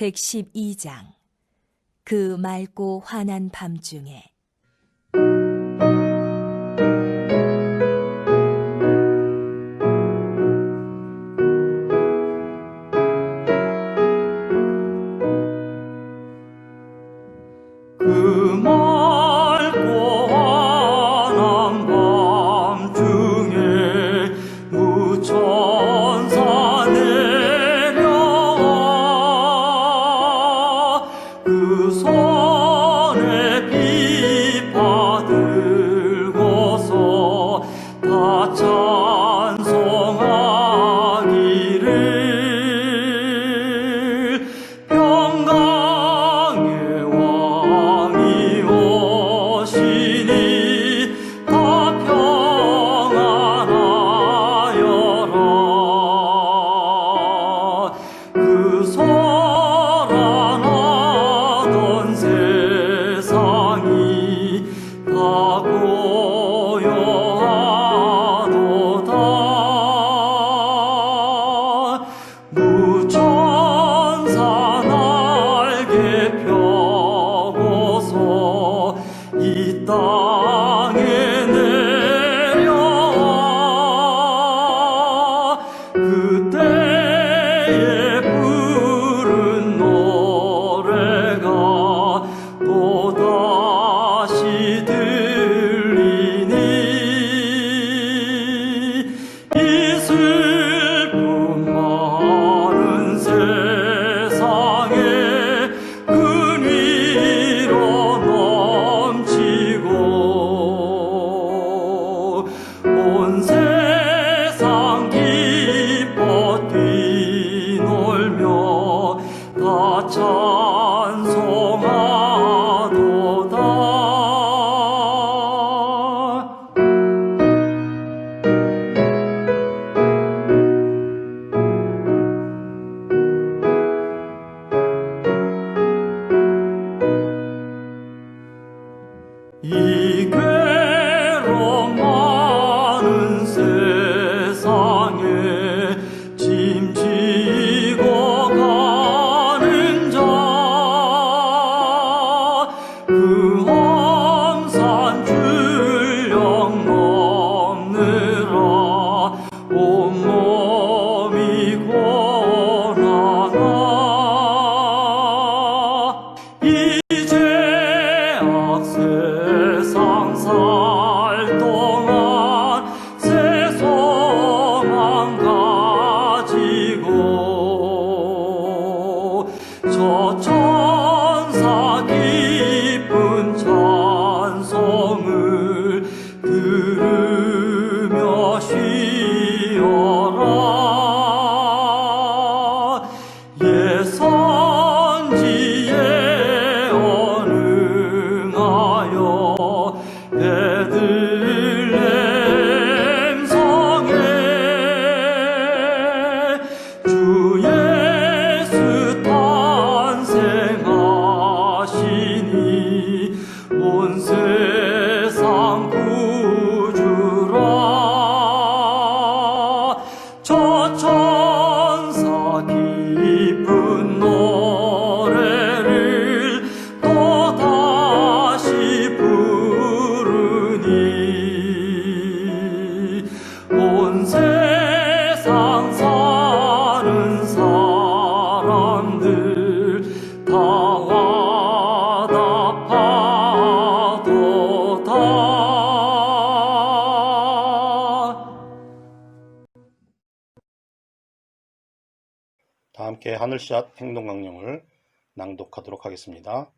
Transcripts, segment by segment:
112장. 그 맑고 환한 밤중에. 그 그때 이 Oh. 다 함께 하늘샷 행동 강령을 낭독하도록 하겠습니다.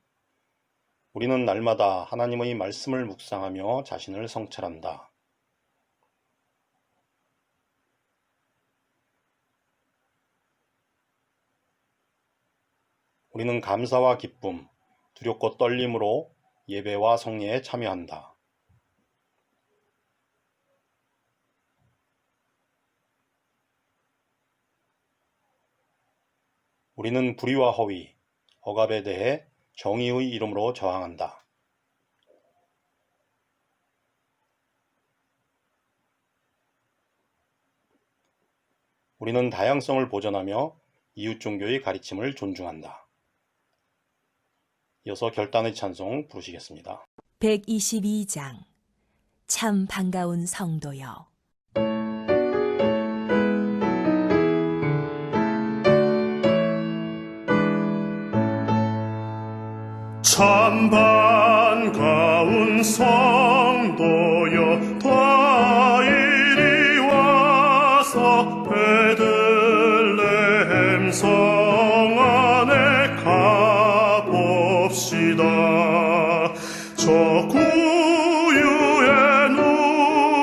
우리는 날마다 하나님의 말씀을 묵상하며 자신을 성찰한다. 우리는 감사와 기쁨, 두렵고 떨림으로 예배와 성례에 참여한다. 우리는 불의와 허위, 억압에 대해 정의의 이름으로 저항한다. 우리는 다양성을 보존하며 이웃 종교의 가르침을 존중한다. 이어서 결단의 찬송 부르시겠습니다. 122장 참 반가운 성도여 참 반가운 성도여 다 이리 와서 베들레헴 성 안에 가봅시다. 저 구유에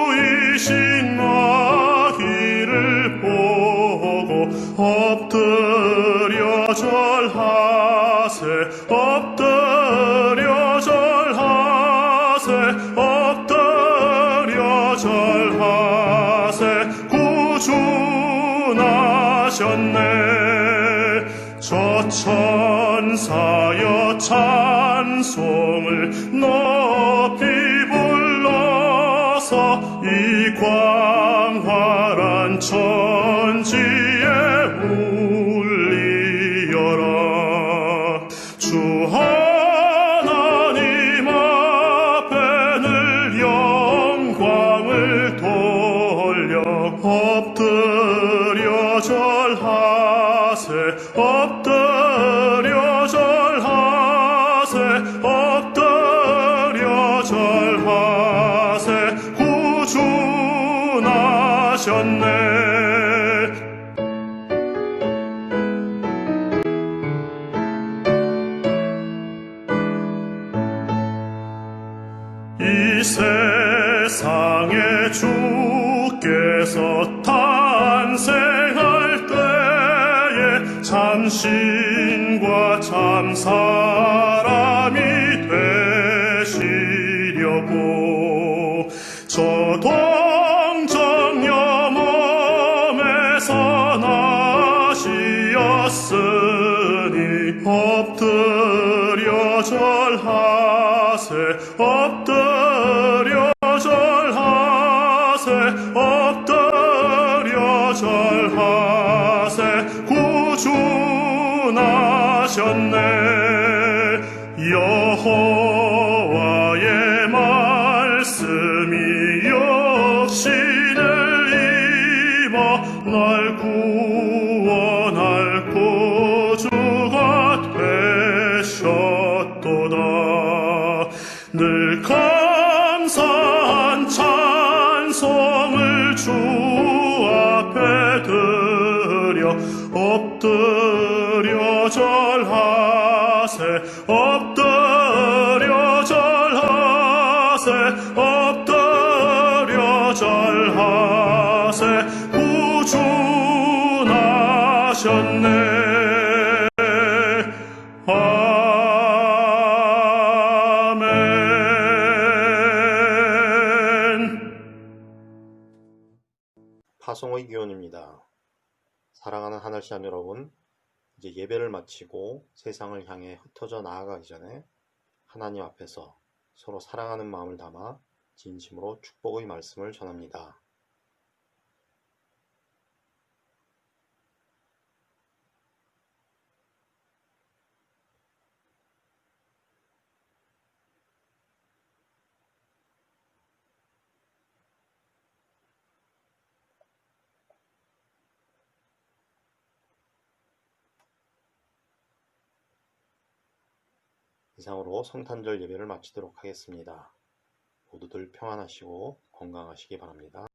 누이신 마귀를 보고 엎드려 절하세 엎드려 절하세 엎드려 절하세 구주 나셨네. 저 천사여 찬송을 높이 불러서 이 광활한 천지 나셨네. 이 세상에 주께서 탄생할 때에 참신과 참사 나시었으니 엎드려 절하세 엎드려 절하세 엎드려 절하세. 구주 나셨네. 여호 늘 감사한 찬송을 주 앞에 드려 엎드려 절하세 엎드려 절하세 엎드려 절하세. 구주 나셨네 파송의 기원입니다. 사랑하는 하늘시안 여러분, 이제 예배를 마치고 세상을 향해 흩어져 나아가기 전에 하나님 앞에서 서로 사랑하는 마음을 담아 진심으로 축복의 말씀을 전합니다. 이상으로 성탄절 예배를 마치도록 하겠습니다. 모두들 평안하시고 건강하시기 바랍니다.